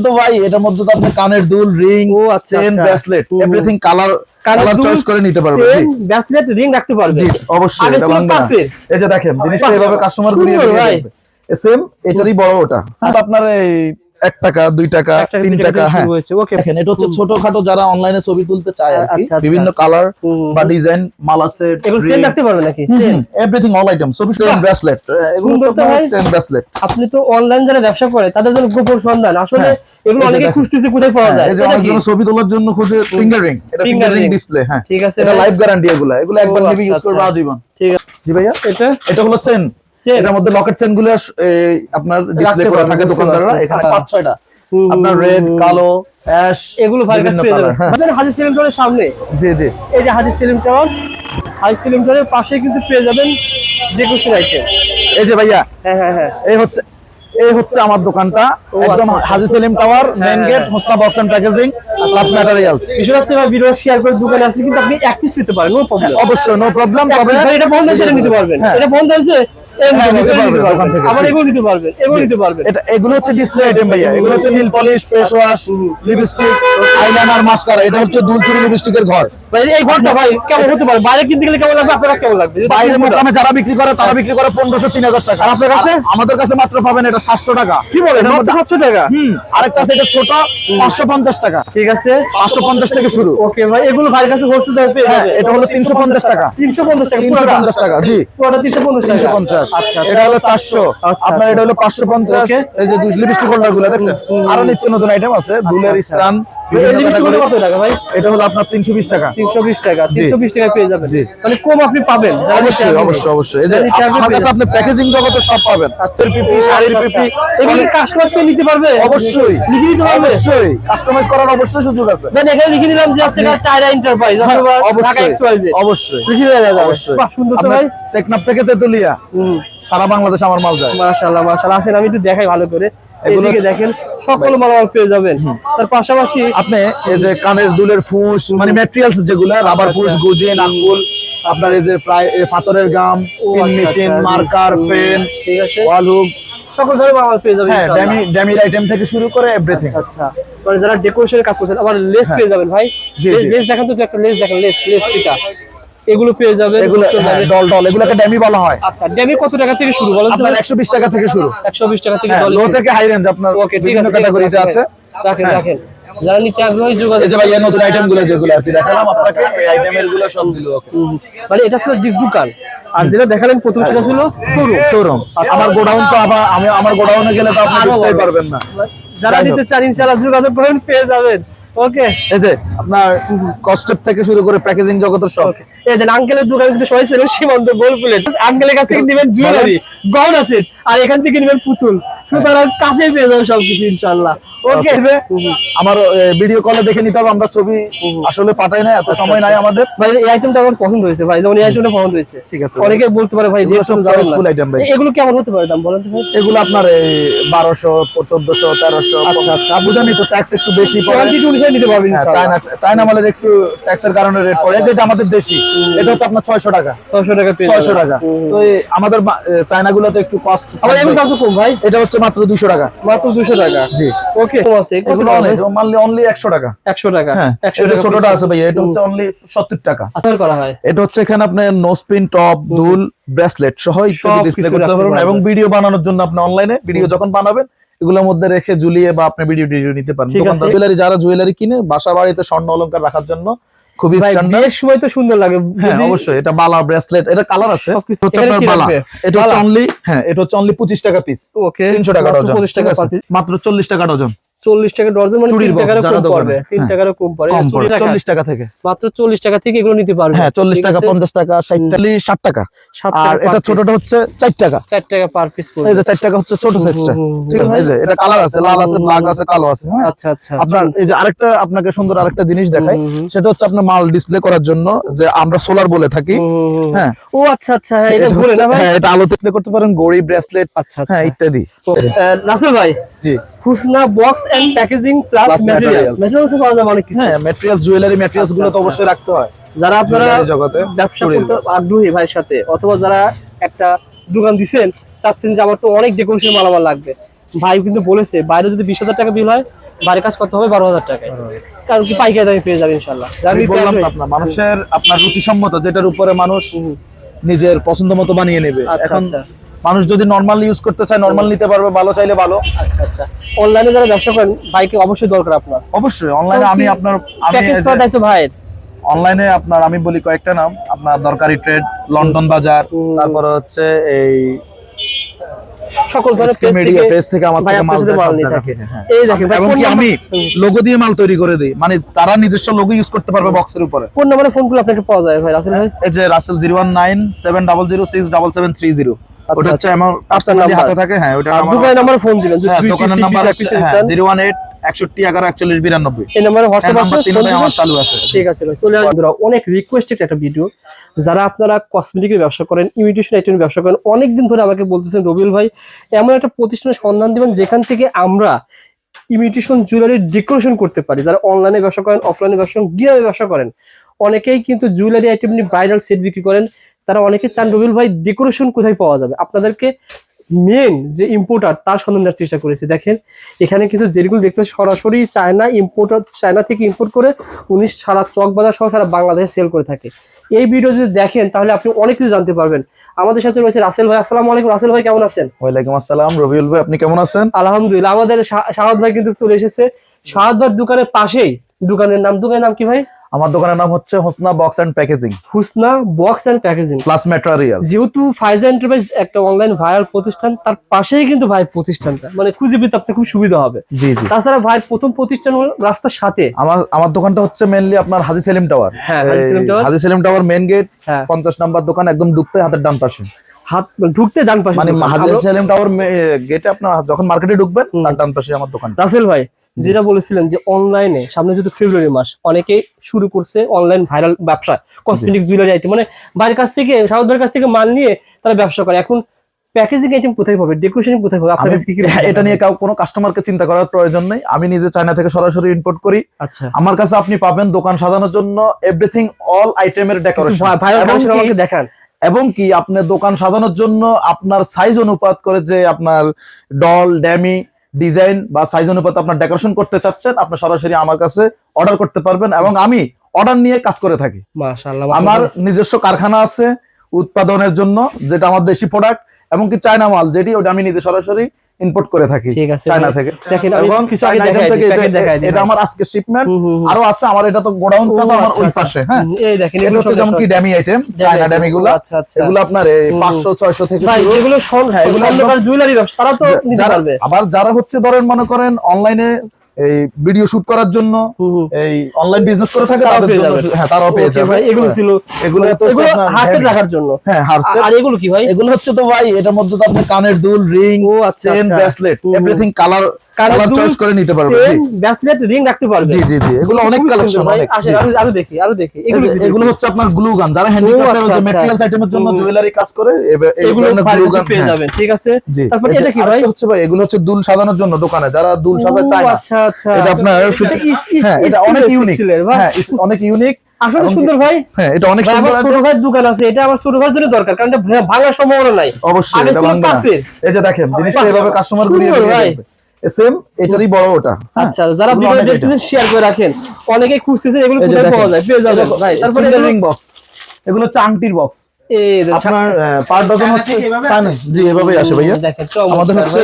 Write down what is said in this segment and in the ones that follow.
তো ভাই এটার মধ্যে তো আপনি কানের দুল রিং ও, আচ্ছা, chain. Bracelet. Everything colour colour choice করে নিতে পারবেন জি। ব্রেসলেট রিং রাখতে পারবে জি অবশ্যই এটা ভাঙবে এই যে দেখেন জিনিসটা এভাবে কাস্টমার ঘুরিয়ে ভাই। সেম এটারই বড় ওটা। আপনার এই এক টাকা দুই টাকা তিন টাকা হ্যাঁ। দেখেন এটা হচ্ছে ছোটখাটো যারা অনলাইনে ছবি তুলতে চায় আর কি। আচ্ছা, আচ্ছা। বিভিন্ন কালার বা ডিজাইন মালা সেট এগুলো সেম রাখতে পারবে নাকি? এভরিথিং অল আইটেম ছবি চেন ব্রেসলেট এগুলো তো চেন ব্রেসলেট আপনি তো অনলাইন যারা ব্যবসা করে তাদের জন্য গোপন সন্ধান। আসলে হ্যাঁ। এগুলো অনেকে। খুঁজতেছে কোথায় পাওয়া যায় এই যে এটা অনেক জন ছবি তোলার জন্য খুঁজে ফিঙ্গার রিং এটা ফিঙ্গার রিং ডিসপ্লে হ্যাঁ। ঠিক আছে এটা। লাইফ গ্যারান্টি এগুলো এগুলো একবার নিবি ইউজ করবে। আজীবন ঠিক আছে। জি ভাইয়া? এটা? এটা হলো চেন। এটার মধ্যে লকেট চেনগুলো আপনার ডিসপ্লে করে থাকে দোকানদাররা এখানে। পাঁচ ছয়টা। আপনার রেড কালো অ্যাশ এগুলো ভাইয়ের কাছে পেয়ে যাবেন। হ্যাঁ। আপনার হাজি সেলিম টাওয়ারের সামনে। জি জি। এই যে হাজি সেলিম টাওয়ার হাজি সেলিম টাওয়ারের পাশে কিন্তু পেয়ে যাবেন ডেকোরেশন আইটেম এই যে ভাইয়া হ্যাঁ হ্যাঁ হ্যাঁ। এই হচ্ছে এই হচ্ছে আমার দোকানটা। একদম আচ্ছা, আচ্ছা। Haji Selim tower main gate. Hosna box and packaging plus materials বিষয় হচ্ছে ভাই ভিডিও শেয়ার করে দোকানে আসলে কিন্তু আপনি এক পিস নিতে পারেন নো প্রবলেম অবশ্যই নো প্রবলেম তবে এটা বন্ধ হয়েছে নিতে পারবেন। হ্যাঁ। এটা বন্ধ হয়েছে হ্যাঁ, নিতে নিতে পারবেন, পারবেন এটা নিতে দোকান থেকে, আবার এগুলো নিতে পারবেন এগুলো নিতে পারবেন। এটা এগুলো হচ্ছে ডিসপ্লে আইটেম ভাইয়া। এগুলো হচ্ছে nail polish face wash lipstick eyeliner mascara এটা হচ্ছে দুলচুরি লিপস্টিকের ঘর। ভাই এই ঘরটা ভাই কেমন হতে পারে? বাইরে কিনতে গেলে কেমন লাগবে? আপনার কাছে কেমন লাগবে? যদি মোকামে যারা বিক্রি করে তারা বিক্রি করে পনেরোশো তিন হাজার টাকা। আর আপনার কাছে? আমাদের কাছে মাত্র পাবেন এটা সাতশো টাকা। কি বলেন? মাত্র সাতশো টাকা? হুম। আরেকটা আছে এটা ছোট পাঁচশো পঞ্চাশ টাকা। ঠিক আছে। পাঁচশো পঞ্চাশ থেকে শুরু। ওকে ভাই এগুলো ভাইয়ের কাছে হোলসেল দামে পেয়ে হ্যাঁ যাবে। এটা হলো তিনশো পঞ্চাশ টাকা। তিনশো পঞ্চাশ টাকা তিনশো পুরোটা? পঞ্চাশ টাকা জি। পুরোটা তিনশো পঞ্চাশ টাকা। তিনশো পঞ্চাশ। এটা হলো চারশো আচ্ছা, আপনার আচ্ছা। এটা হলো পাঁচশো পঞ্চাশ. এই যে লিপস্টিক হোল্ডারগুলো দেখছেন আরও নিত্য নতুন আইটেম আছে দুলের আচ্ছা। স্টান এটা হলো আপনার তিনশো বিশ টাকা। তিনশো বিশ টাকা তিনশো বিশ টাকায় পেয়ে যাবেন। মানে কম আপনি পাবেন অবশ্যই অবশ্যই অবশ্যই। আপনি প্যাকেজিং সব পাবেন। আচ্ছা আচ্ছা, আচ্ছা। এগুলো কাস্টমাইজ করে নিতে পারবে? অবশ্যই। লিখে নিতে পারবে? অবশ্যই। কাস্টমাইজ করার অবশ্যই সুযোগ আছে। দেন এখানে লিখে নিলাম যে হচ্ছে টায়রা এন্টারপ্রাইজ অথবা অবশ্যই। অবশ্যই। লিখে অবশ্যই। সুন্দর তো ভাই। টেকনাফ থেকে তেতুলিয়া। সারা বাংলাদেশ আমার মাল যায়। মাশাআল্লাহ মাশাআল্লাহ। আসেন আমি একটু দেখাই ভালো করে। এদিকে দেখেন সকল মালামাল পেয়ে যাবেন। তার পাশাপাশি আপনি এই যে কানের দুলের ফুস মানে ম্যাটেরিয়ালস যেগুলো রাবার আচ্ছা। ফুস গুজিন আঙ্গুল আপনার এই যে প্রায় পাথরের গাম আচ্ছা, মেশিন আচ্ছা, মার্কার পেন ঠিক আছে। ওয়াল হুক সকল ধরনের মালামাল পেয়ে যাবেন হ্যাঁ। ড্যামি ড্যামির আইটেম থেকে শুরু করে এভরিথিং আচ্ছা মানে যারা ডেকোরেশনের কাজ করছেন আবার লেস হ্যাঁ। পেয়ে যাবেন ভাই। লেস দেখেন তো একটা লেস দেখেন লেস লেস পিতা এগুলো পেয়ে যাবেন এগুলো হ্যাঁ। ডল ডল এগুলোকে ড্যামি বলা হয়। আচ্ছা ড্যামি কত টাকা থেকে শুরু বলেন আপনার একশো বিশ টাকা থেকে শুরু। একশো বিশ টাকা থেকে হ্যাঁ ডলার লো থেকে হাই রেঞ্জ আপনার ওকে ঠিক আছে ক্যাটাগরিতে আছে রাখেন হ্যাঁ। রাখেন যারা নিতে আগ্রহী যোগাযোগ এই যে ভাই এই নতুন আইটেমগুলো যেগুলো কি দেখালাম আপনাকে এই আইটেমেরগুলো সব দিল ওকে মানে এটা ছিল দি- দোকান। আর যেটা দেখালেন প্রথম সেটা ছিল শোরুম শোরুম আমার গোডাউন তো আবার আমি আমার গোডাউনে গেলে তো আপনি দেখতেই পারবেন না। যারা নিতে চান ইনশাআল্লাহ যোগাযোগ করেন পেয়ে যাবেন। ওকে এই যে আপনার কস্টেপ থেকে শুরু করে প্যাকেজিং জগতের সব। এই যে আঙ্কেলের দোকানে কিন্তু সবাই ছিল সীমান্ত গোল প্লেট আঙ্কেলের কাছ থেকে নেবেন জুয়েলারি গহনা সেট আর এখান থেকে নেবেন পুতুল। সুতরাং কাছেই পেয়ে যাবেন সবকিছু ইনশাআল্লাহ। ওকে আমার ভিডিও কলে দেখে নিতে হবে আমরা ছবি আসলে পাঠাই না এত সময় নাই আমাদের। ভাই এই আইটেমটা আমার পছন্দ হয়েছে ভাই যেমন এই আইটেমটা পছন্দ হয়েছে। ঠিক আছে। অনেকে বলতে পারে ভাই এগুলো সব তো না। ভাই। এগুলো কেমন হতে পারে দাম বলেন তো ভাই? এগুলো আপনার এই বারোশো চোদ্দশো তেরোশো আচ্ছা, আচ্ছা। বুঝানি তো ট্যাক্স একটু বেশি পড়ে। কোয়ান্টিটি অনুসারে নিতে পারবেন হ্যাঁ, ইনশাআল্লাহ। চায়না চায়না মালের একটু ট্যাক্সের কারণে রেট পড়ে যেটা আমাদের দেশি। এটা হচ্ছে আপনার ছয়শো টাকা। 600 টাকা পেয়ে ছয়শো যাবেন। টাকা তো আমাদের চায়না গুলোতে একটু কস্ট এগুলো দাম তো কম ভাই। এটা হচ্ছে মাত্র টাকা। মাত্র 200 টাকা? জি। ওকে কম আছে? এগুলো অনেক ভাই? অনলি একশো টাকা। 100 টাকা। হ্যাঁ 100 ছোটটা আছে ভাইয়া এটা হচ্ছে অনলি সত্তর টাকা। আপনার করা হয়? এটা হচ্ছে এখানে আপনার নোসপিন টপ দুল ব্রেসলেট সহ ইত্যাদি ডিসপ্লে করতে পারবেন পারবেন। এবং ভিডিও বানানোর জন্য আপনি অনলাইনে ভিডিও যখন বানাবেন এগুলোর মধ্যে রেখে ঝুলিয়ে বা আপনি ভিডিও টিডিও নিতে পারেন। দোকানদার জুয়েলারি যারা জুয়েলারি কিনে বাসা বাড়িতে স্বর্ণ অলংকার রাখার জন্য খুবই স্ট্যান্ডার্ড বিয়ের সময় তো সুন্দর লাগে। হ্যাঁ অবশ্যই। এটা বালা ব্রেসলেট এটা কালার আছে। হচ্ছে আপনার বালা। এটা হচ্ছে অনলি হ্যাঁ এটা হচ্ছে অনলি পঁচিশ টাকা পিস ওকে তিনশো টাকা মাত্র ডজন 25 টাকা পিস মাত্র চল্লিশ টাকা ডজন 40 টাকা ডজন মানে চুরির 3 টাকারও কম পড়বে 3 হ্যাঁ। টাকারও কম পড়ে। চল্লিশ টাকা। থেকে। মাত্র 40 টাকা থেকে এগুলো নিতে পারবে। হ্যাঁ চল্লিশ টাকা পঞ্চাশ টাকা ষাট টাকা। ষাট টাকা আর এটা ছোটটা হচ্ছে চার টাকা। 4 টাকা পার পিস এই পড়বে যে চার টাকা হচ্ছে ছোট সাইজটা এই যে এটা কালার আছে লাল আছে ব্ল্যাক আছে কালো আছে হ্যাঁ। আচ্ছা আচ্ছা আপনার এই যে আরেকটা আপনাকে সুন্দর আরেকটা জিনিস দেখাই। সেটা হচ্ছে আপনার মাল ডিসপ্লে করার জন্য যে আমরা সোলার বলে থাকি হ্যাঁ। ও আচ্ছা আচ্ছা এটা ঘুরে না ভাই। হ্যাঁ এটা আলো ডিসপ্লে করতে পারেন গড়ি ব্রেসলেট আচ্ছা আচ্ছা। হ্যাঁ ইত্যাদি। রাসেল ভাই জি। Husna box and packaging plus Plus material materials। Materials পাওয়া যাবে অনেক কিছু। হ্যাঁ ম্যাটেরিয়ালস জুয়েলারি ম্যাটেরিয়ালসগুলো তো আচ্ছা, অবশ্যই রাখতে হয়। যারা আপনারা জগতে ব্যবসা করতে আগ্রহী ভাইয়ের সাথে অথবা যারা একটা দোকান দিচ্ছেন চাচ্ছেন যে আমার তো অনেক ডেকোরেশন মালামাল লাগবে। ভাই কিন্তু বলেছে বাইরে যদি বিশ হাজার টাকা বিল হয় বাড়ির কাজ করতে হবে বারো হাজার টাকায়। কারণ কি পাইকারি দামে পেয়ে যাবে ইনশাল্লাহ বললাম আপনার মানুষের আপনার রুচিসম্মত যেটার উপরে মানুষ নিজের পছন্দ মতো বানিয়ে নেবে। আচ্ছা, আচ্ছা। মানুষ যদি নর্মাল ইউজ করতে চায় নর্মাল নিতে পারবে ভালো চাইলে ভালো। আচ্ছা আচ্ছা। অনলাইনে যারা ব্যবসা করেন বাইকে অবশ্যই দরকার আপনার। অবশ্যই অনলাইনে আমি আপনার ভাই অনলাইনে আপনার আমি বলি কয়েকটা নাম। আপনার দরকারি ট্রেড লন্ডন বাজার তারপরে হচ্ছে এই সকল ধরনের মিডিয়া পেজ থেকে আমার থেকে মাল হ্যাঁ। এই দেখেন আমি লোগো দিয়ে মাল তৈরি করে দিই। মানে তারা নিজস্ব লোগো ইউজ করতে পারবে বক্সের উপরে। কোন নম্বরে ফোন করলে আপনাকে পাওয়া যায় ভাই রাসেল হ্যাঁ, ভাই? এই যে রাসেল 01970067730 ওটা হচ্ছে আমার পার্সোনালি। হাতে থাকে হ্যাঁ ওটা আমার দোকানের নাম্বারে ফোন দিবেন যদি হ্যাঁ দোকানের নাম্বার হচ্ছে piece নিতে চান, জিরো ওয়ান এইট একষট্টি এগারো একচল্লিশ বিরানব্বই। এই নাম্বারে হোয়াটসঅ্যাপ আছে ফোন আমার চালু আছে। ঠিক আছে ভাই চলে আসুন। বন্ধুরা, অনেক রিকোয়েস্টেড একটা ভিডিও যারা আপনারা কসমেটিকের ব্যবসা করেন ইমিটেশন আইটেমের ব্যবসা করেন অনেকদিন ধরে আমাকে বলতেছেন রবিউল ভাই এমন একটা প্রতিষ্ঠানের সন্ধান দিবেন যেখান থেকে আমরা ইমিটেশন জুয়েলারি ডেকোরেশন করতে পারি। যারা অনলাইনে ব্যবসা করেন অফলাইনে ব্যবসা করেন গিয়ে ব্যবসা করেন অনেকেই কিন্তু জুয়েলারি আইটেম নিয়ে ব্রাইডাল সেট বিক্রি করেন। তারা অনেকে চান রবিউল ভাই ডেকোরেশন কোথায় পাওয়া যাবে? আপনাদেরকে মেন যে ইম্পোর্টার তার সন্ধান দেওয়ার চেষ্টা করেছি। দেখেন এখানে কিন্তু যেগুলো দেখতে সরাসরি চায়না ইম্পোর্টার চায়না থেকে ইম্পোর্ট করে উনি সারা চক বাজার সহ সারা বাংলাদেশে সেল করে থাকে। এই ভিডিও যদি দেখেন তাহলে আপনি অনেক কিছু জানতে পারবেন। আমাদের সাথে রয়েছে রাসেল ভাই। আসসালামু আলাইকুম রাসেল ভাই কেমন আছেন? ওয়ালাইকুম আসসালাম। রবিউল ভাই আপনি কেমন আছেন? আলহামদুলিল্লাহ আমাদের শাহাদ ভাই কিন্তু চলে এসেছে। শাহাদ ভাই দোকানের পাশেই দোকানের নাম দোকানের নাম কি ভাই? আমার দোকানের নাম হচ্ছে Hosna box and packaging. Hosna box and packaging. Plus material যেহেতু ফাইজা এন্টারপ্রাইজ একটা অনলাইন ভাইরাল প্রতিষ্ঠান তার পাশেই কিন্তু ভাই প্রতিষ্ঠানটা। মানে খুঁজে পেতে আপনার খুব সুবিধা হবে। জি জি। তাছাড়া ভাই প্রথম প্রতিষ্ঠান হলো রাস্তার সাথে। আমার আমার দোকানটা হচ্ছে মেনলি আপনার হাজি সেলিম টাওয়ার হ্যাঁ, Haji Selim tower. Haji Selim tower main gate হ্যাঁ। পঞ্চাশ নাম্বার দোকান একদম ঢুকতে হাতের ডান পাশে। হাত ঢুকতে ডান পাশে মানে। হাজি সেলিম টাওয়ার গেটে আপনার যখন মার্কেটে ঢুকবেন। তার ডান পাশে আমার দোকান রাসেল ভাই যেটা বলেছিলেন যে অনলাইনে সামনে যেহেতু ফেব্রুয়ারি মাস অনেকে শুরু করছে অনলাইন ভাইরাল ব্যবসা কসমেটিক জুয়েলারি আইটেম মানে বাইরের কাছ থেকে সাউথ ভাইয়ের কাছ থেকে মাল নিয়ে তারা ব্যবসা করে। এখন প্যাকেজিং আইটেম কোথায় পাবে? ডেকোরেশন কোথায় পাবে? আপনার কাছে কি এটা নিয়ে কাউ কোনো কাস্টমারকে চিন্তা করার প্রয়োজন নেই। আমি নিজে চায়না থেকে সরাসরি ইম্পোর্ট করি। আচ্ছা। আমার কাছে আপনি পাবেন দোকান সাজানোর জন্য এভরিথিং অল আইটেমের ডেকোরেশন আমাকে দেখান। এবং কি আপনি দোকান সাজানোর জন্য আপনার সাইজ অনুপাত করে যে আপনার ডল ড্যামি ডিজাইন বা সাইজ অনুপাতে আপনার ডেকোরেশন করতে চাচ্ছেন আপনি সরাসরি আমার কাছে অর্ডার করতে পারবেন এবং আমি অর্ডার নিয়ে কাজ করে থাকি। আমার নিজস্ব কারখানা আছে উৎপাদনের জন্য যেটা আমার দেশি প্রোডাক্ট এবং কি চায়না মাল যেটি ওটা আমি নিজে সরাসরি ইম্পোর্ট করে থাকি চায়না থেকে। এবং এটা-। আমার আজকে শিপমেন্ট। আরও আছে আমার এটা তো গোডাউন আমার আচ্ছা, ওই আচ্ছা। পাশে হ্যাঁ। এই দেখেন এগুলো এগুলো হচ্ছে যেমন কি ড্যামি আইটেম চায়না ড্যামি গুলো। এগুলো আপনার। পাঁচশো ছয়শো থেকে ভাই শুরু। যেগুলো হ্যাঁ, এগুলো জুয়েলারি ব্যবসা তারা তো নিতে পারবে। আবার যারা হচ্ছে ধরেন মনে করেন অনলাইনে এই ভিডিও শুট করার জন্য। এই অনলাইন বিজনেস করে থাকে তাদের জন্য হ্যাঁ তারাও পেয়ে যাবে। ভাই, এগুলো হ্যাঁ। ছিল। এগুলো তো রাখার জন্য। হ্যাঁ আর এগুলো কি ভাই? এগুলো হচ্ছে তো ভাই এটার মধ্যে তো আপনি কানের দুল রিং ও আচ্ছা chain. Bracelet. Everything colour colour choice করে নিতে পারবে জি। ব্যাসলেট রিং রাখতে পারবে। জি জি জি। এগুলো অনেক কালেকশন অনেক। আরও দেখি আরও দেখি। এগুলো হচ্ছে আপনার গ্লু গান যারা হ্যান্ডিক্রাফটের যে। ম্যাটেরিয়ালস আইটেমের জন্য জুয়েলারি কাজ করে এগুলো ভাইয়ের glue পেয়ে হ্যাঁ। যাবেন ঠিক আছে? তারপর এটা কি ভাই? হচ্ছে ভাই এগুলো হচ্ছে দুল সাজানোর জন্য দোকানে যারা দুল সাজায় ও, চায় না। আচ্ছা। এটা আপনার অনেক ইউনিক হ্যাঁ অনেক ইউনিক আসলে সুন্দর ভাই। হ্যাঁ এটা অনেক সুন্দর ছোট ভাইয়ের দোকান আছে এটা আমার ছোট ভাইয়ের জন্য দরকার কারণ এটা ভাঙার সম্ভাবনা নাই। অবশ্যই এটা ভাঙবে এই যে দেখেন জিনিসটা এভাবে কাস্টমার ঘুরিয়ে ঘুরিয়ে এটারই বড় ওটা হ্যাঁ, আচ্ছা যারা ভিডিও দেখতেছেন শেয়ার করে রাখেন। অনেকেই খুঁজতেছেন এগুলো কোথায় পাওয়া যায় পেয়ে যাবেন। ভাই তারপরে রিং বক্স এগুলো হচ্ছে আংটির বক্স আপনার পার ডজন হচ্ছে চায়না। জি এভাবেই আসে ভাইয়া। আমাদের হচ্ছে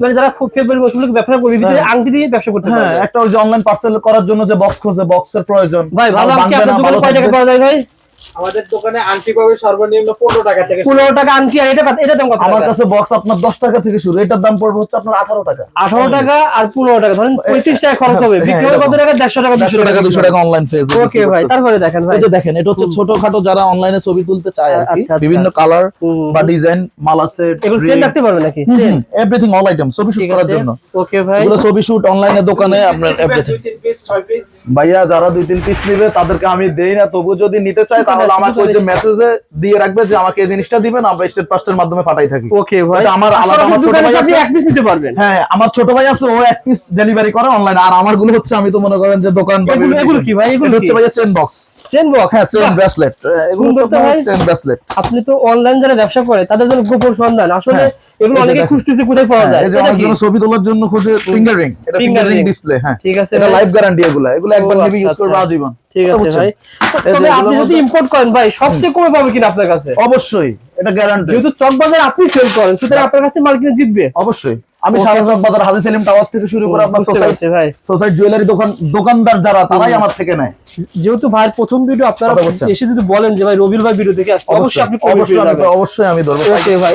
মানে যারা ফেব্রুয়ারি ব্যবসা করবে ভিতরে আংটি দিয়ে ব্যবসা করতে হ্যাঁ একটা ওই যে অনলাইন পার্সেল করার জন্য যে বক্স খোঁজে বক্সের প্রয়োজন। ভাই ভালো আংটি আপনার দোকানে কয় টাকা পাওয়া যায় ভাই? আমাদের দোকানে আংটি পাবে সর্বনিম্ন পনেরো টাকা থেকে শুরু। পনেরো টাকা আংটি আর এটা এটা দাম কত আমার কাছে বক্স আপনার দশ টাকা থেকে শুরু। এটার দাম পড়বে হচ্ছে আপনার আঠারো টাকা। আঠারো টাকা আর পনেরো টাকা ধরেন পঁয়ত্রিশ টাকা খরচ হবে। হ্যাঁ, বিক্রি হবে কত টাকা? টাকা দেড়শো টাকা। দুশো টাকা অনলাইন ফেজ ওকে ভাই তারপরে দেখেন ভাই। এই যে দেখেন এটা হচ্ছে ছোটখাটো যারা অনলাইনে ছবি তুলতে চায় আর কি আচ্ছা, আচ্ছা। বিভিন্ন কালার। বা ডিজাইন মালা সেট এগুলো সেল রাখতে পারবে নাকি? সেল এভরিথিং অল আইটেম ছবি শুট করার আছে। জন্য। ওকে ভাই। এগুলো ছবি শুট অনলাইনে দোকানে আপনার এভরিথিং ভাইয়া যারা দুই তিন পিস নিবে তাদেরকে আমি দেই না। তবু যদি নিতে চায় তাহলে তাহলে হ্যাঁ, আমাকে ওই যে মেসেজে দিয়ে রাখবে যে আমাকে এই জিনিসটা দিবেন আমরা স্টেট পাস্টের মাধ্যমে পাঠাই থাকি। ওকে ভাই। আমার আলাদা আমার ছোট ভাই আপনি এক পিস নিতে পারবেন। হ্যাঁ আমার ছোট ভাই আছে ও এক পিস ডেলিভারি করে অনলাইনে আর আমারগুলো হচ্ছে আমি তো মনে করেন যে দোকান এগুলো- এগুলো কি ভাই? এগুলো হচ্ছে কি? ভাইয়া চেন বক্স চেন বক্স হ্যাঁ চেন ব্রেসলেট এগুলো তো ভাই। চেন ব্রেসলেট আপনি তো অনলাইন যারা ব্যবসা করে তাদের জন্য গোপন সন্ধান। আসলে হ্যাঁ। এগুলো অনেকে। খুঁজতেছে কোথায় পাওয়া যায়। এটা অনেক ছবি তোলার জন্য খোঁজে ফিঙ্গার রিং এটা ফিঙ্গার রিং ডিসপ্লে হ্যাঁ। ঠিক আছে এটা ভাই। লাইফ গ্যারান্টি এগুলো। এগুলো একবার নিবি আচ্ছা, ইউজ করবে আচ্ছা। আজীবন। ঠিক আছে ভাই। তবে আপনি যদি ইম্পোর্ট করেন ভাই সবচেয়ে কমে পাবে কিনা আপনার কাছে? অবশ্যই এটা গ্যারান্টি যেহেতু চক বাজার আপনি সেল করেন সুতরাং আপনার কাছ মাল কিনে জিতবে। অবশ্যই। আমি. সারা চক বাজার হাজি সেলিম টাওয়ার থেকে শুরু করে আপনার সোসাইটি ভাই। সোসাইটি জুয়েলারি দোকান দোকানদার যারা তারাই আমার থেকে নেয়। যেহেতু ভাইয়ের প্রথম ভিডিও আপনারা এসে যদি বলেন যে ভাই রবির ভাই ভিডিও দেখে আসছে অবশ্যই। আপনি অবশ্যই আমি অবশ্যই আমি ধরবো। ভাই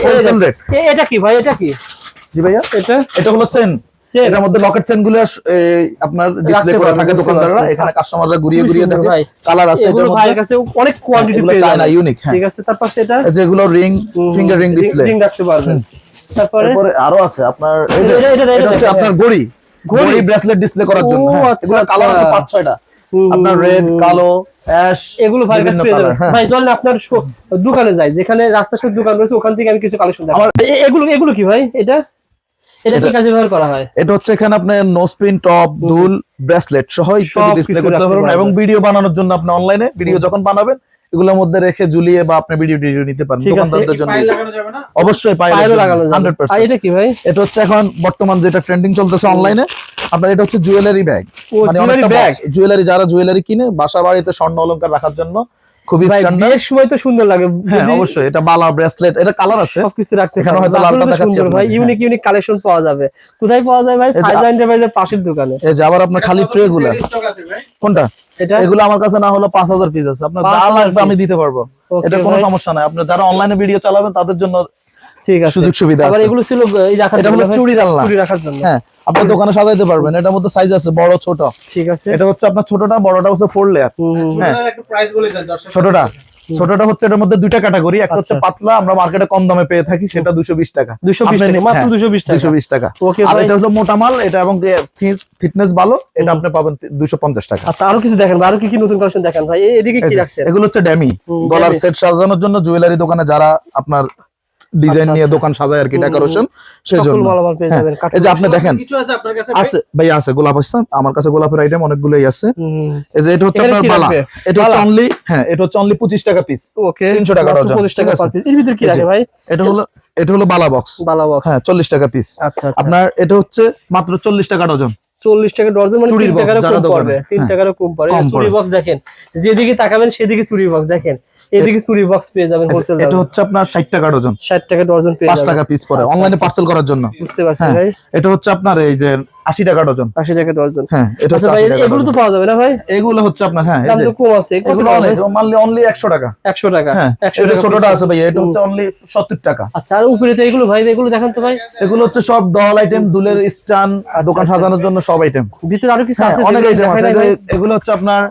এটা কি ভাই এটা কি? জি ভাইয়া। এটা? এটা হলো চেন? এটার মধ্যে লকেট চেনগুলো আপনার ডিসপ্লে করে থাকে দোকানদাররা। এখানে কাস্টমাররা ঘুরিয়ে ঘুরিয়ে দেখে। কালার আছে এটার মধ্যে কাছে অনেক কোয়ান্টিটি পেয়ে যাবেন। unique, হ্যাঁ। ঠিক আছে তার পাশে এটা এই যে এগুলো ring finger ring display ring রাখতে পারবেন। তারপরে? আরও আছে আপনার এই যে এটা- হচ্ছে আপনার ঘড়ি? ঘড়ি? ব্রেসলেট ডিসপ্লে করার জন্য হ্যাঁ। আচ্ছা, এগুলো কালার আছে আচ্ছা। পাঁচ ছয়টা। আপনার রেড কালো অ্যাশ এগুলো ভাইয়ের কাছে পেয়ে যাবেন। হ্যাঁ। ভাই চলেন আপনার দোকানে যাই। যেখানে রাস্তার সাথে দোকান রয়েছে ওখান থেকে আমি কিছু কালেকশন দেখাবো। এগুলো এগুলো কি ভাই এটা? এটা কি কাজে ব্যবহার করা হয়। এটা হচ্ছে এখানে আপনার নোসপিন টপ দুল ব্রেসলেট সহ ইত্যাদি ডিসপ্লে করতে পারবেন। এবং ভিডিও বানানোর জন্য আপনি অনলাইনে ভিডিও যখন বানাবেন এগুলোর মধ্যে রেখে ঝুলিয়ে বা আপনি ভিডিও টিডিও নিতে পারেন। দোকানদারদের জন্য ফাইল লাগানো যাবে না? অবশ্যই লাগানো যাবে। হান্ড্রেড আর এটা কি ভাই? এটা হচ্ছে এখন বর্তমান যেটা ট্রেন্ডিং চলতেছে অনলাইনে আপনার এটা হচ্ছে জুয়েলারি ব্যাগ মানে অনেকটা bag? জুয়েলারি যারা জুয়েলারি কিনে বাসা বাড়িতে স্বর্ণ অলংকার রাখার জন্য খুবই স্ট্যান্ডার্ড বিয়ের সময় তো সুন্দর লাগে। হ্যাঁ অবশ্যই। এটা বালা ব্রেসলেট এটা কালার আছে। সবকিছু রাখতে এখানে। হয়তো লালটা দেখাচ্ছি ভাই। ইউনিক ইউনিক কালেকশন পাওয়া যাবে। কোথায় পাওয়া যায় ভাই? ফাইজ এন্টারপ্রাইজের পাশের দোকানে। এই যে আবার আপনার খালি ট্রে গুলা। কোনটা? এটা? এগুলো আমার কাছে না হলো পাঁচ হাজার পিস আছে। আপনার যা লাগবে আমি দিতে পারব। এটা কোনো সমস্যা নাই। আপনার যারা অনলাইনে ভিডিও চালাবেন তাদের জন্য ঠিক আছে। সুযোগ সুবিধা আছে। এগুলো ছিল এটা হলো চুড়ির আলনা। চুড়ি রাখার জন্য। হ্যাঁ আপনি দোকানে সাজাইতে পারবেন। এটার মধ্যে সাইজ আছে বড় ছোট। ঠিক আছে। এটা হচ্ছে আপনার ছোটটা বড়টা হচ্ছে ফোর লেয়ার হুম, হুম, হুম। হ্যাঁ। একটু প্রাইস বলে দেন ছোটটা। ছোটটা হচ্ছে এটার মধ্যে দুইটা ক্যাটাগরি একটা হচ্ছে আচ্ছা। পাতলা আমরা মার্কেটে কম দামে পেয়ে থাকি সেটা দুশো বিশ টাকা। 220 টাকা, মাত্র 220 টাকা। দুশো বিশ টাকা। Okay, আর এটা হলো মোটা মাল এটা এবং ফিটনেস ভালো এটা আপনি পাবেন দুশো পঞ্চাশ টাকা। আচ্ছা আরও কিছু দেখেন ভাই, আরও কি কি নতুন কালেকশন দেখেন ভাই? এদিকে কি এগুলো হচ্ছে ড্যামি গলার সেট সাজানোর জন্য জুয়েলারি দোকানে যারা আপনার ডিজাইন আচ্ছা, নিয়ে আচ্ছা। দোকান সাজায় আর কি ডেকোরেশন সেই জন্য। মালামাল পেয়ে হ্যাঁ, এই যে আপনি দেখেন কিছু আছে আপনার কাছে ভাই? আছে ভাই আছে গোলাপ আছে আমার কাছে গোলাপের আইটেম অনেকগুলোই আছে। এই যে এটা হচ্ছে আপনার বালা। এটা হচ্ছে অনলি হ্যাঁ এটা হচ্ছে অনলি পঁচিশ টাকা পিস ওকে 300 টাকা ডজন, 25 টাকা আছে? per piece। এর ভিতরে কি রাখে ভাই? এটা হলো এটা হলো বালা বক্স বালা বক্স হ্যাঁ চল্লিশ টাকা পিস আচ্ছা আচ্ছা। আপনার এটা হচ্ছে মাত্র চল্লিশ টাকা ডজন চল্লিশ টাকা ডজন মানে তিন টাকারও যারা কম পড়বে তিন হ্যাঁ। টাকারও কম কম চুরি বক্স দেখেন যেদিকে তাকাবেন সেদিকে চুরি বক্স দেখেন। এদিকে চুরি বক্স পেয়ে যাবেন হোলসেল এটা হচ্ছে আপনার ষাট টাকা ডজন ষাট টাকা ডজন পেয়ে যাবেন। টাকা পিস পরে। অনলাইনে পার্সেল করার জন্য। বুঝতে পারছি হ্যাঁ ভাই। এটা হচ্ছে আপনার এই যে আশি টাকা ডজন আশি টাকা ডজন হ্যাঁ এটা আচ্ছা হচ্ছে ভাই এগুলো তো পাওয়া যাবে না ভাই? এগুলো হচ্ছে আপনার হ্যাঁ এই দাম তো কম আছে। এগুলো অনেক অনলি একশো টাকা। একশো টাকা। হ্যাঁ একশো এই যে টাকা ছোটটা আছে ভাই এটা হচ্ছে অনলি সত্তর টাকা। আচ্ছা আর উপরে তো এগুলো ভাই এগুলো দেখেন তো ভাই। এগুলো হচ্ছে সব ডল আইটেম দুলের স্টান দোকান আচ্ছা। সাজানোর জন্য সব আইটেম ভিতরে আরও কিছু হ্যাঁ আছে অনেক আইটেম আছে যে। এগুলো হচ্ছে আপনার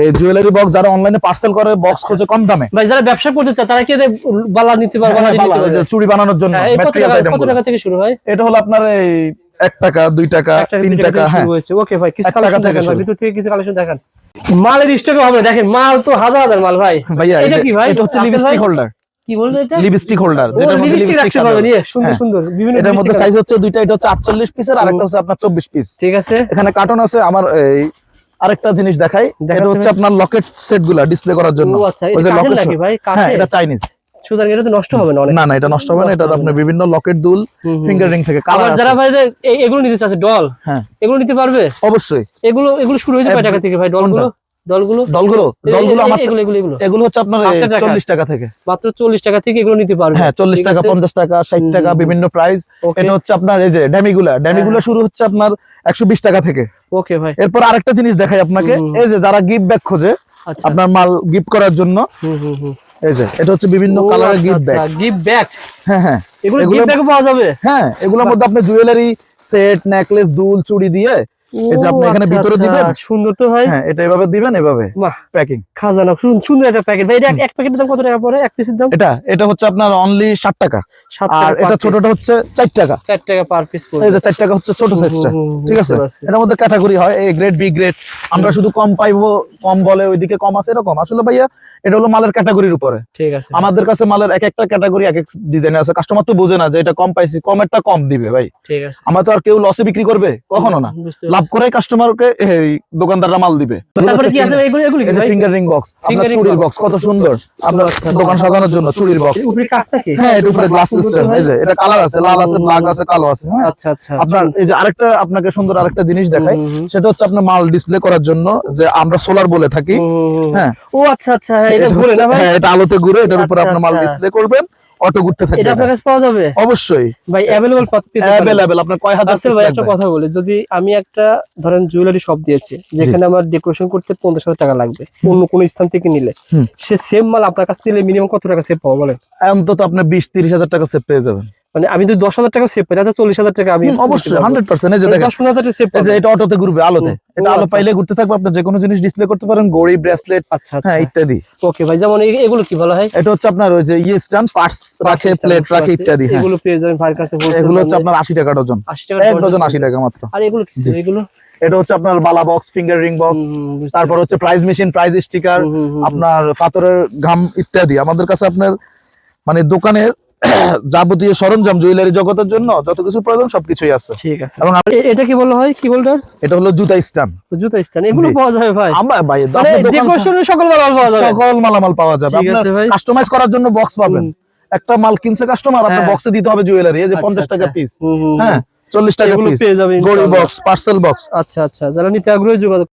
এই জুয়েলারি বক্স যারা অনলাইনে পার্সেল করে বক্স খোঁজে কম দামে। ভাই যারা ব্যবসা করতে চায় তারা কি বালা নিতে পারবে হ্যাঁ, পারবে চুড়ি বানানোর জন্য হ্যাঁ, কত টাকা আইটেম কত টাকা থেকে শুরু হয়? এটা হলো আপনার এই এক টাকা দুই টাকা তিন টাকা হ্যাঁ। ওকে ভাই কিছু টাকা কালেকশন দেখেন ভিতর থেকে কিছু কালেকশন দেখেন। মালের স্টকে হবে দেখেন মাল তো হাজার হাজার মাল ভাই। ভাইয়া এটা কি ভাই? এটা হচ্ছে লিপস্টিক হোল্ডার কি বলব এটা? লিপস্টিক হোল্ডার ও লিপস্টিক রাখতে পারবেন ইয়েস সুন্দর হ্যাঁ। সুন্দর বিভিন্ন এটার মধ্যে সাইজ হচ্ছে দুইটা এটা হচ্ছে আটচল্লিশ পিসের আর একটা হচ্ছে আপনার চব্বিশ পিস ঠিক আছে। এখানে কার্টন আছে আমার এই আরেকটা জিনিস দেখাই এটা হচ্ছে আপনার লকেট সেটগুলা ডিসপ্লে করার জন্য। আচ্ছা, ওই যে লকেট ভাই? হ্যাঁ এটা চাইনিজ সুতরাং এটা তো নষ্ট হবে না অনেক? না না এটা নষ্ট হবে না এটা আপনার বিভিন্ন লকেট দুল। ফিঙ্গার রিং থেকে কালার যারা ভাই এই- এগুলো নিতে চাচ্ছে ডল হ্যাঁ। এগুলো নিতে পারবে? অবশ্যই। এগুলো এগুলো শুরু হয়ে যাবে টাকা থেকে ভাই ডলগুলো ডলগুলো এ- ডলগুলো এ- আমার এগুলো এগুলো এগুলো। এগুলো হচ্ছে আপনার পাঁচটা টাকা। চল্লিশ টাকা থেকে। মাত্র চল্লিশ টাকা থেকে এগুলো নিতে পারবে। হ্যাঁ চল্লিশ ঠিক টাকা আছে? পঞ্চাশ টাকা ষাট হুম, টাকা বিভিন্ন প্রাইস. এটা হচ্ছে আপনার এই যে ড্যামিগুলা। ড্যামিগুলা শুরু হচ্ছে আপনার একশো বিশ টাকা থেকে। ওকে ভাই। এরপর আরেকটা জিনিস দেখাই আপনাকে। এই যে যারা গিফট ব্যাগ খোঁজে আচ্ছা। আপনার মাল গিফট করার জন্য হুম হুম হুম। এই যে এটা হচ্ছে বিভিন্ন কালারের গিফট ব্যাগ gift bag। হ্যাঁ হ্যাঁ। এগুলো গিফট ব্যাগে পাওয়া যাবে? হ্যাঁ এগুলোর মধ্যে আপনি জুয়েলারি সেট নেকলেস দুল চুড়ি দিয়ে এই যে আপনি এখানে ভিতরে দিবেন। সুন্দর তো ভাই। হ্যাঁ এটা এভাবে দিবেন? এভাবে? প্যাকিং খাজানা সুন্দর একটা প্যাকেট ভাই এটা এক প্যাকেটের দাম কত টাকা পড়ে? এক পিসের দাম? এটা এটা হচ্ছে আপনার অনলি ষাট টাকা। আর এটা ছোটটা হচ্ছে চার টাকা। চার টাকা পার পিস এই যে চার টাকা হচ্ছে ছোট সাইজটা ঠিক আছে? এটার মধ্যে ক্যাটাগরি হয় এ গ্রেড বি গ্রেড আমরা শুধু কম পাইবো কম বলে ওইদিকে কম আছে এরকম। আসলে ভাইয়া এটা হলো মালের ক্যাটাগরির উপরে। ঠিক আছে। আমাদের কাছে মালের এক একটা ক্যাটাগরি এক এক ডিজাইন আছে। কাস্টমার তো বোঝে না যে এটা কম পাইছি কমেরটা কম দিবে ভাই। ঠিক আছে। আমরা তো আর কেউ লসে বিক্রি করবে? কখনো না। লাভ করে কাস্টমারকে এই দোকানদাররা মাল দিবে। তারপরে কি আছে ভাই এগুলো? এগুলো কি ফিঙ্গার রিং বক্স আপনার চুড়ির বক্স কত সুন্দর। আপনার আচ্ছা, দোকান আচ্ছা। সাজানোর জন্য চুড়ির বক্স উপরে কাজ থাকে হ্যাঁ এটা উপরে গ্লাস সিস্টেম এই যে এটা কালার আছে লাল আছে ব্ল্যাক আছে কালো আছে হ্যাঁ? আচ্ছা আচ্ছা। আপনার এই যে আরেকটা আপনাকে সুন্দর আরেকটা জিনিস দেখাই। সেটা হচ্ছে আপনার মাল ডিসপ্লে করার জন্য যে আমরা সোলার বলে থাকি। হ্যাঁ? ও আচ্ছা আচ্ছা হ্যাঁ, এটা ঘুরে না ভাই? হ্যাঁ এটা আলোতে ঘুরে এটার উপর আচ্ছা, আপনার মাল। ডিসপ্লে করবেন। অটো ঘুরতে থাকবে এটা আপনার কাছে পাওয়া যাবে? অবশ্যই। ভাই अवेलेबल আপনার কয় হাজার আছে ভাই একটা কথা বলি যদি আমি একটা ধরেন জুয়েলারি শপ দিয়েছি যেখানে আমার ডেকোরেশন করতে পঞ্চাশ হাজার টাকা লাগবে অন্য কোন স্থান থেকে নিলে। সে সেম মাল আপনার কাছ থেকে নিলে মিনিমাম কত টাকা সেভ পাবো বলেন? অন্তত আপনি বিশ তিরিশ হাজার টাকা সেভ পেয়ে যাবেন। মানে আমি যদি দশ হাজার টাকা সেভ পাই তাহলে চল্লিশ হাজার টাকা আমি অবশ্যই হান্ড্রেড পার্সেন্ট এই যে দেখেন দশ পনেরো হাজার সেভ যে এটা অটোতে ঘুরবে আলোতে। এটা আলো আচ্ছা। পাইলে ঘুরতে থাকবে আপনি যে কোনো জিনিস ডিসপ্লে করতে পারেন গড়ি ব্রেসলেট আচ্ছা আচ্ছা। হ্যাঁ ইত্যাদি। ওকে ভাই যেমন এগুলো কি বলা হয়? এটা হচ্ছে আপনার ওই যে ইয়ে স্ট্যান্ড পার্টস রাখে প্লেট রাখে ইত্যাদি হ্যাঁ। এগুলো পেয়ে যাবেন ভাইয়ের কাছে এগুলো হচ্ছে আপনার আশি টাকা ডজন আশি টাকা এক ডজন আশি টাকা মাত্র। আর এগুলো কি এগুলো? এটা হচ্ছে আপনার বালা বক্স ফিঙ্গার রিং বক্স তারপর হচ্ছে প্রাইজ মেশিন প্রাইজ স্টিকার আপনার পাথরের ঘাম ইত্যাদি। আমাদের কাছে আপনার মানে দোকানের যাবতীয় সরঞ্জাম জুয়েলারি জগতের জন্য যত কিছু প্রয়োজন সবকিছুই আছে। ঠিক আছে। এবং এটা কি বলা হয়? কি বলটার এটা হলো জুতা স্ট্যান্ড জুতা স্ট্যান্ড এগুলো পাওয়া যাবে ভাই। আমরা ভাই মানে ডেকোরেশনের সকল মাল পাওয়া যাবে। সকল মালামাল পাওয়া যাবে। ভাই। কাস্টমাইজ করার জন্য বক্স পাবেন। একটা মাল কিনছে কাস্টমার আপনার হ্যাঁ। বক্সে দিতে হবে জুয়েলারি এই যে আচ্ছা, পঞ্চাশ টাকা আচ্ছা। পিস হুম। হ্যাঁ চল্লিশ টাকা পিস পেয়ে যাবে গড়ি বক্স পার্সেল বক্স আচ্ছা আচ্ছা। যারা নিতে আগ্রহী যোগাযোগ